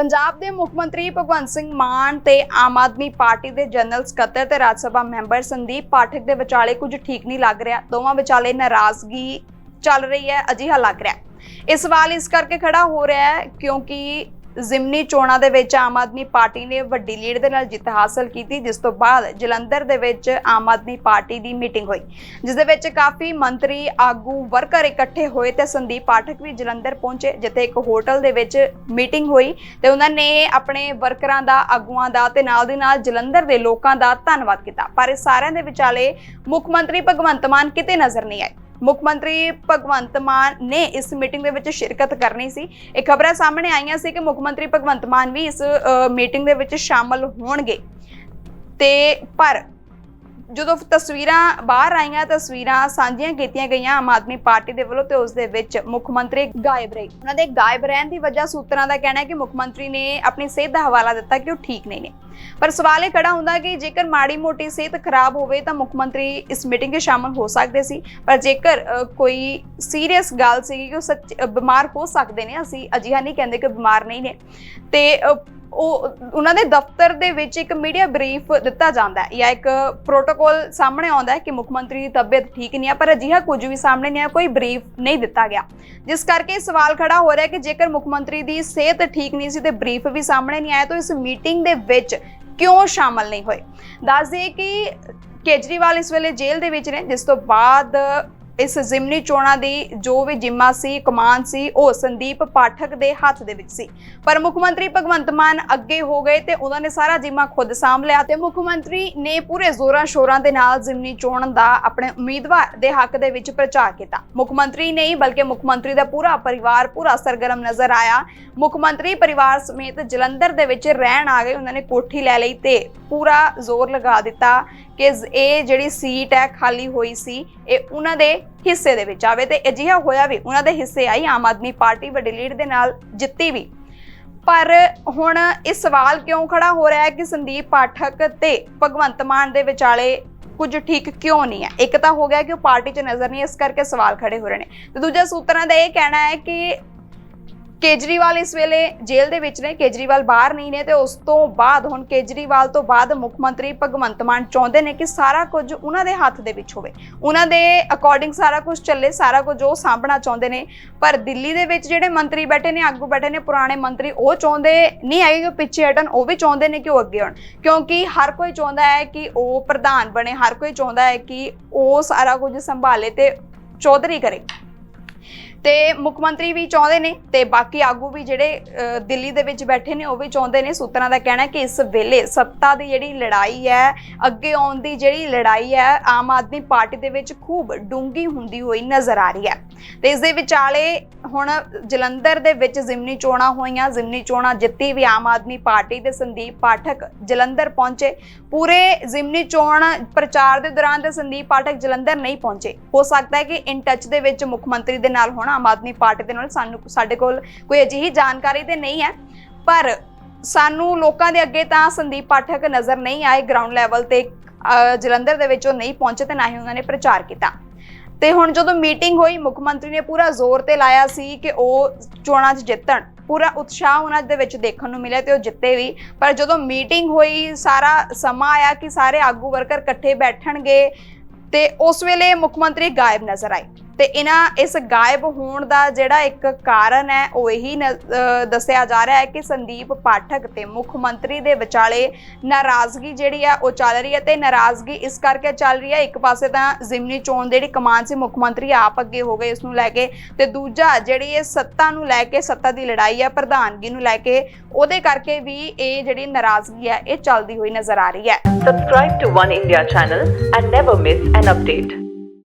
ਪੰਜਾਬ ਦੇ ਮੁੱਖ ਮੰਤਰੀ ਭਗਵੰਤ ਸਿੰਘ ਮਾਨ ਤੇ ਆਮ ਆਦਮੀ ਪਾਰਟੀ ਦੇ ਜਨਰਲ ਸਕੱਤਰ ਤੇ ਰਾਜ ਸਭਾ ਮੈਂਬਰ ਸੰਦੀਪ ਪਾਠਕ ਦੇ ਵਿਚਾਲੇ ਕੁਝ ਠੀਕ ਨਹੀਂ ਲੱਗ ਰਿਹਾ। ਦੋਵਾਂ ਵਿਚਾਲੇ ਨਾਰਾਜ਼ਗੀ ਚੱਲ ਰਹੀ ਹੈ, ਅਜਿਹਾ ਲੱਗ ਰਿਹਾ ਇਹ ਸਵਾਲ ਇਸ ਕਰਕੇ ਖੜਾ ਹੋ ਰਿਹਾ ਹੈ ਕਿਉਂਕਿ ਜ਼ਿਮਨੀ ਚੋਣਾਂ ਦੇ ਵਿੱਚ ਆਮ ਆਦਮੀ ਪਾਰਟੀ ਨੇ ਵੱਡੀ ਲੀਡ ਦੇ ਨਾਲ ਜਿੱਤ ਹਾਸਲ ਕੀਤੀ, ਜਿਸ ਤੋਂ ਬਾਅਦ ਜਲੰਧਰ ਦੇ ਵਿੱਚ ਆਮ ਆਦਮੀ ਪਾਰਟੀ ਦੀ ਮੀਟਿੰਗ ਹੋਈ, ਜਿਸ ਦੇ ਵਿੱਚ ਕਾਫੀ ਮੰਤਰੀ, ਆਗੂ, ਵਰਕਰ ਇਕੱਠੇ ਹੋਏ ਤੇ ਸੰਦੀਪ ਪਾਠਕ ਵੀ ਜਲੰਧਰ ਪਹੁੰਚੇ, ਜਿੱਥੇ ਇੱਕ ਹੋਟਲ ਦੇ ਵਿੱਚ ਮੀਟਿੰਗ ਹੋਈ ਤੇ ਉਹਨਾਂ ਨੇ ਆਪਣੇ ਵਰਕਰਾਂ ਦਾ, ਆਗੂਆਂ ਦਾ ਤੇ ਨਾਲ ਦੀ ਨਾਲ ਜਲੰਧਰ ਦੇ ਲੋਕਾਂ ਦਾ ਧੰਨਵਾਦ ਕੀਤਾ। ਪਰ ਇਹ ਸਾਰਿਆਂ ਦੇ ਵਿਚਾਲੇ ਮੁੱਖ ਮੰਤਰੀ ਭਗਵੰਤ ਮਾਨ ਕਿਤੇ ਨਜ਼ਰ ਨਹੀਂ ਆਏ। ਮੁੱਖ ਮੰਤਰੀ ਭਗਵੰਤ ਮਾਨ ਨੇ ਇਸ ਮੀਟਿੰਗ ਦੇ ਵਿੱਚ ਸ਼ਿਰਕਤ ਕਰਨੀ ਸੀ। ਇਹ ਖਬਰਾਂ ਸਾਹਮਣੇ ਆਈਆਂ ਸੀ ਕਿ ਮੁੱਖ ਮੰਤਰੀ ਭਗਵੰਤ ਮਾਨ ਵੀ ਇਸ ਮੀਟਿੰਗ ਦੇ ਵਿੱਚ ਸ਼ਾਮਲ ਹੋਣਗੇ। ਤੇ ਪਰ ਜਦੋਂ ਤਸਵੀਰਾਂ ਬਾਹਰ ਆਈਆਂ, ਤਸਵੀਰਾਂ ਸਾਂਝੀਆਂ ਕੀਤੀਆਂ ਗਈਆਂ ਆਮ ਆਦਮੀ ਪਾਰਟੀ ਦੇ ਵੱਲੋਂ ਤੇ ਉਸ ਦੇ ਵਿੱਚ ਮੁੱਖ ਮੰਤਰੀ ਗਾਇਬ ਰਹੇ। ਉਹਨਾਂ ਦੇ ਗਾਇਬ ਰਹਿਣ ਦੀ ਵਜ੍ਹਾ ਸੂਤਰਾਂ ਦਾ ਕਹਿਣਾ ਹੈ ਕਿ ਮੁੱਖ ਮੰਤਰੀ ਨੇ ਆਪਣੀ ਸਿਹਤ ਦਾ ਹਵਾਲਾ ਦਿੱਤਾ ਕਿ ਉਹ ਠੀਕ ਨਹੀਂ ਨੇ। ਪਰ ਸਵਾਲ ਇਹ ਖੜਾ ਹੁੰਦਾ ਕਿ ਜੇਕਰ ਮਾੜੀ ਮੋਟੀ ਸਿਹਤ ਖਰਾਬ ਹੋਵੇ ਤਾਂ ਮੁੱਖ ਮੰਤਰੀ ਇਸ ਮੀਟਿੰਗ 'ਚ ਸ਼ਾਮਲ ਹੋ ਸਕਦੇ ਸੀ। ਪਰ ਜੇਕਰ ਕੋਈ ਸੀਰੀਅਸ ਗੱਲ ਸੀ ਕਿ ਉਹ ਸੱਚ ਬਿਮਾਰ ਹੋ ਸਕਦੇ ਨੇ, ਅਸੀਂ ਅਜਿਹਾ ਨਹੀਂ ਕਹਿੰਦੇ ਕਿ ਬਿਮਾਰ ਨਹੀਂ ਨੇ। ਤੇ ਉਹ, ਉਹਨਾਂ ਦੇ ਦਫ਼ਤਰ ਦੇ ਵਿੱਚ ਇੱਕ ਮੀਡੀਆ ਬਰੀਫ ਦਿੱਤਾ ਜਾਂਦਾ ਹੈ ਜਾਂ ਇੱਕ ਪ੍ਰੋਟੋਕੋਲ ਸਾਹਮਣੇ ਆਉਂਦਾ ਹੈ ਕਿ ਮੁੱਖ ਮੰਤਰੀ ਦੀ ਤਬੀਅਤ ਠੀਕ ਨਹੀਂ ਹੈ ਪਰ ਅਜਿਹਾ ਕੁਝ ਵੀ ਸਾਹਮਣੇ ਨਹੀਂ ਆ ਕੋਈ ਬਰੀਫ ਨਹੀਂ ਦਿੱਤਾ ਗਿਆ। ਜਿਸ ਕਰਕੇ ਸਵਾਲ ਖੜਾ ਹੋ ਰਿਹਾ ਹੈ ਕਿ ਜੇਕਰ ਮੁੱਖ ਮੰਤਰੀ ਦੀ ਸਿਹਤ ਠੀਕ ਨਹੀਂ ਸੀ ਤੇ ਬਰੀਫ ਵੀ ਸਾਹਮਣੇ ਨਹੀਂ ਆਇਆ, ਤਾਂ ਇਸ ਮੀਟਿੰਗ ਦੇ ਵਿੱਚ ਕਿਉਂ ਸ਼ਾਮਲ ਨਹੀਂ ਹੋਏ? ਦੱਸ ਦਈਏ ਕਿ ਕੇਜਰੀਵਾਲ ਇਸ ਵੇਲੇ ਜੇਲ੍ਹ ਦੇ ਵਿੱਚ ਨੇ, ਜਿਸ ਤੋਂ ਬਾਅਦ ਇਸ ਜ਼ਿਮਨੀ ਚੋਣਾਂ ਦੀ ਜੋ ਵੀ ਜਿੰਮਾ ਸੀ, ਕਮਾਨ ਸੀ, ਉਹ ਸੰਦੀਪ ਪਾਠਕ ਦੇ ਹੱਥ ਦੇ ਵਿੱਚ ਸੀ। ਪਰ ਮੁੱਖ ਮੰਤਰੀ ਭਗਵੰਤ ਮਾਨ ਅੱਗੇ ਹੋ ਗਏ ਤੇ ਉਹਨਾਂ ਨੇ ਸਾਰਾ ਜਿੰਮਾ ਖੁਦ ਸਾਂਭ ਲਿਆ ਤੇ ਮੁੱਖ ਮੰਤਰੀ ਨੇ ਪੂਰੇ ਜ਼ੋਰਾਂ ਸ਼ੋਰਾਂ ਦੇ ਨਾਲ ਜ਼ਿਮਨੀ ਚੋਣ ਦਾ ਆਪਣੇ ਉਮੀਦਵਾਰ ਦੇ ਹੱਕ ਦੇ ਵਿੱਚ ਪ੍ਰਚਾਰ ਕੀਤਾ। ਮੁੱਖ ਮੰਤਰੀ ਨਹੀਂ, ਬਲਕਿ ਮੁੱਖ ਮੰਤਰੀ ਦਾ ਪੂਰਾ ਪਰਿਵਾਰ, ਪੂਰਾ ਸਰਗਰਮ ਨਜ਼ਰ ਆਇਆ। ਮੁੱਖ ਮੰਤਰੀ ਪਰਿਵਾਰ ਸਮੇਤ ਜਲੰਧਰ ਦੇ ਵਿੱਚ ਰਹਿਣ ਆ ਗਏ। ਉਹਨਾਂ ਨੇ ਕੋਠੀ ਲੈ ਲਈ ਤੇ ਪੂਰਾ ਜ਼ੋਰ ਲਗਾ ਦਿੱਤਾ। ਕਿ ਇਹ ਜਿਹੜੀ ਸੀਟ ਹੈ ਖਾਲੀ ਹੋਈ ਸੀ, ਇਹ ਉਹਨਾਂ ਦੇ ਹਿੱਸੇ ਦੇ ਵਿੱਚ ਆਵੇ ਤੇ ਅਜਿਹਾ ਹੋਇਆ ਵੀ ਉਹਨਾਂ ਦੇ ਹਿੱਸੇ ਆਈ, ਆਮ ਆਦਮੀ ਪਾਰਟੀ ਵੱਡੀ ਲੀਡ ਦੇ ਨਾਲ ਜਿੱਤੀ ਵੀ। ਪਰ ਹੁਣ ਇਹ ਸਵਾਲ ਕਿਉਂ ਖੜਾ ਹੋ ਰਿਹਾ ਹੈ ਕਿ ਸੰਦੀਪ ਪਾਠਕ ਤੇ ਭਗਵੰਤ ਮਾਨ ਦੇ ਵਿਚਾਲੇ ਕੁਝ ਠੀਕ ਕਿਉਂ ਨਹੀਂ ਹੈ? ਇੱਕ ਤਾਂ ਹੋ ਗਿਆ ਕਿ ਉਹ ਪਾਰਟੀ 'ਚ ਨਜ਼ਰ ਨਹੀਂ, ਇਸ ਕਰਕੇ ਸਵਾਲ ਖੜੇ ਹੋ ਰਹੇ ਨੇ। ਤੇ ਦੂਜਾ ਸੂਤਰਾਂ ਦਾ ਇਹ ਕਹਿਣਾ ਹੈ ਕਿ ਕੇਜਰੀਵਾਲ ਇਸ ਵੇਲੇ ਜੇਲ੍ਹ ਦੇ ਵਿੱਚ ਨੇ, ਕੇਜਰੀਵਾਲ ਬਾਹਰ ਨਹੀਂ ਨੇ ਤੇ ਉਸ ਤੋਂ ਬਾਅਦ ਹੁਣ ਕੇਜਰੀਵਾਲ ਤੋਂ ਬਾਅਦ ਮੁੱਖ ਮੰਤਰੀ ਭਗਵੰਤ ਮਾਨ ਚਾਹੁੰਦੇ ਨੇ ਕਿ ਸਾਰਾ ਕੁਝ ਉਹਨਾਂ ਦੇ ਹੱਥ ਦੇ ਵਿੱਚ ਹੋਵੇ। ਉਹਨਾਂ ਦੇ ਅਕੋਰਡਿੰਗ ਸਾਰਾ ਕੁਝ ਚੱਲੇ, ਸਾਰਾ ਕੁਝ ਉਹ ਸਾਂਭਣਾ ਚਾਹੁੰਦੇ ਨੇ। ਪਰ ਦਿੱਲੀ ਦੇ ਵਿੱਚ ਜਿਹੜੇ ਮੰਤਰੀ ਬੈਠੇ ਨੇ, ਆਗੂ ਬੈਠੇ ਨੇ, ਪੁਰਾਣੇ ਮੰਤਰੀ, ਉਹ ਚਾਹੁੰਦੇ ਨਹੀਂ ਹੈਗੇ ਕਿ ਪਿੱਛੇ ਹਟਣ, ਉਹ ਵੀ ਚਾਹੁੰਦੇ ਨੇ ਕਿ ਉਹ ਅੱਗੇ ਆਉਣ ਕਿਉਂਕਿ ਹਰ ਕੋਈ ਚਾਹੁੰਦਾ ਹੈ ਕਿ ਉਹ ਪ੍ਰਧਾਨ ਬਣੇ, ਹਰ ਕੋਈ ਚਾਹੁੰਦਾ ਹੈ ਕਿ ਉਹ ਸਾਰਾ ਕੁਝ ਸੰਭਾਲੇ ਤੇ ਚੌਧਰੀ ਕਰੇ। ਤੇ ਮੁੱਖ ਮੰਤਰੀ ਵੀ ਚਾਹੁੰਦੇ ਨੇ ਤੇ ਬਾਕੀ ਆਗੂ ਵੀ ਜਿਹੜੇ ਦਿੱਲੀ ਦੇ ਵਿੱਚ ਬੈਠੇ ਨੇ, ਉਹ ਵੀ ਚਾਹੁੰਦੇ ਨੇ ਸੂਤਰਾਂ ਦਾ ਕਹਿਣਾ ਕਿ ਇਸ ਵੇਲੇ ਸੱਤਾ ਦੀ ਜਿਹੜੀ ਲੜਾਈ ਹੈ, ਅੱਗੇ ਆਉਣ ਦੀ ਜਿਹੜੀ ਲੜਾਈ ਹੈ, ਆਮ ਆਦਮੀ ਪਾਰਟੀ ਦੇ ਵਿੱਚ ਖੂਬ ਡੂੰਗੀ ਹੁੰਦੀ ਹੋਈ ਨਜ਼ਰ ਆ ਰਹੀ ਹੈ। ਤੇ ਇਸ ਦੇ ਵਿਚਾਲੇ ਹੁਣ ਜਲੰਧਰ ਦੇ ਵਿੱਚ ਜ਼ਿਮਨੀ ਚੋਣਾਂ ਹੋਈਆਂ, ਜ਼ਿਮਨੀ ਚੋਣਾਂ ਜਿੱਤੀ ਵੀ ਆਮ ਆਦਮੀ ਪਾਰਟੀ ਦੇ ਸੰਦੀਪ ਪਾਠਕ ਜਲੰਧਰ ਪਹੁੰਚੇ। ਪੂਰੇ ਜ਼ਿਮਨੀ ਚੋਣ ਪ੍ਰਚਾਰ ਦੇ ਦੌਰਾਨ ਤੇ ਸੰਦੀਪ ਪਾਠਕ ਜਲੰਧਰ ਨਹੀਂ ਪਹੁੰਚੇ। ਹੋ ਸਕਦਾ ਹੈ ਕਿ ਇਨ ਟੱਚ ਦੇ ਵਿੱਚ ਮੁੱਖ ਮੰਤਰੀ ਦੇ ਨਾਲ ਹੋਣਾ ਆਮ ਆਦਮੀ ਪਾਰਟੀ ਦੇ ਨਾਲ ਸਾਨੂੰ ਸਾਡੇ ਕੋਲ ਕੋਈ ਅਜਿਹੀ ਜਾਣਕਾਰੀ ਤੇ ਨਹੀਂ ਹੈ। ਪਰ ਸਾਨੂੰ ਲੋਕਾਂ ਦੇ ਅੱਗੇ ਤਾਂ ਸੰਦੀਪ ਪਾਠਕ ਨਜ਼ਰ ਨਹੀਂ ਆਏ ਗਰਾਊਂਡ ਲੈਵਲ ਤੇ ਜਲੰਧਰ ਦੇ ਵਿੱਚ ਉਹ ਨਹੀਂ ਪਹੁੰਚੇ ਤੇ ਨਾ ਹੀ ਉਹਨਾਂ ਨੇ ਪ੍ਰਚਾਰ ਕੀਤਾ। ਤੇ ਹੁਣ ਜਦੋਂ ਮੀਟਿੰਗ ਹੋਈ, ਮੁੱਖ ਮੰਤਰੀ ਨੇ ਪੂਰਾ ਜ਼ੋਰ ਤੇ ਲਾਇਆ ਸੀ ਕਿ ਉਹ ਚੋਣਾਂ 'ਚ ਜਿੱਤਣ। ਪੂਰਾ ਉਤਸ਼ਾਹ ਉਹਨਾਂ ਦੇ ਵਿੱਚ ਦੇਖਣ ਨੂੰ ਮਿਲਿਆ ਤੇ ਉਹ ਜਿੱਤੇ ਵੀ। ਪਰ ਜਦੋਂ ਮੀਟਿੰਗ ਹੋਈ, ਸਾਰਾ ਸਮਾਂ ਆਇਆ ਕਿ ਸਾਰੇ ਆਗੂ ਵਰਕਰ ਇਕੱਠੇ ਬੈਠਣਗੇ ਤੇ ਉਸ ਵੇਲੇ ਮੁੱਖ ਮੰਤਰੀ ਗਾਇਬ ਨਜ਼ਰ ਆਏ। ਤੇ ਇਹਨਾਂ ਇਸ ਗਾਇਬ ਹੋਣ ਦਾ ਜਿਹੜਾ ਇੱਕ ਕਾਰਨ ਹੈ, ਉਹ ਇਹੀ ਦੱਸਿਆ ਜਾ ਰਿਹਾ ਹੈ ਕਿ ਸੰਦੀਪ ਪਾਠਕ ਤੇ ਮੁੱਖ ਮੰਤਰੀ ਦੇ ਵਿਚਾਲੇ ਨਾਰਾਜ਼ਗੀ ਜਿਹੜੀ ਆ, ਉਹ ਚੱਲ ਰਹੀ ਹੈ ਤੇ ਨਾਰਾਜ਼ਗੀ ਇਸ ਕਰਕੇ ਚੱਲ ਰਹੀ ਹੈ, ਇੱਕ ਪਾਸੇ ਤਾਂ ਜ਼ਿਮਨੀ ਚੋਣ ਜਿਹੜੀ ਕਮਾਨ ਸੀ, ਮੁੱਖ ਮੰਤਰੀ ਆਪ ਅੱਗੇ ਹੋ ਗਏ ਇਸ ਨੂੰ ਲੈ ਕੇ ਤੇ ਦੂਜਾ ਜਿਹੜੀ ਇਹ ਸੱਤਾ ਨੂੰ ਲੈ ਕੇ, ਸੱਤਾ ਦੀ ਲੜਾਈ ਹੈ ਪ੍ਰਧਾਨਗੀ ਨੂੰ ਲੈ ਕੇ, ਉਹਦੇ ਕਰਕੇ ਵੀ ਇਹ ਜਿਹੜੀ ਨਾਰਾਜ਼ਗੀ ਹੈ, ਇਹ ਚੱਲਦੀ ਹੋਈ ਨਜ਼ਰ ਆ ਰਹੀ ਹੈ Subscribe to One India channel and never miss an update.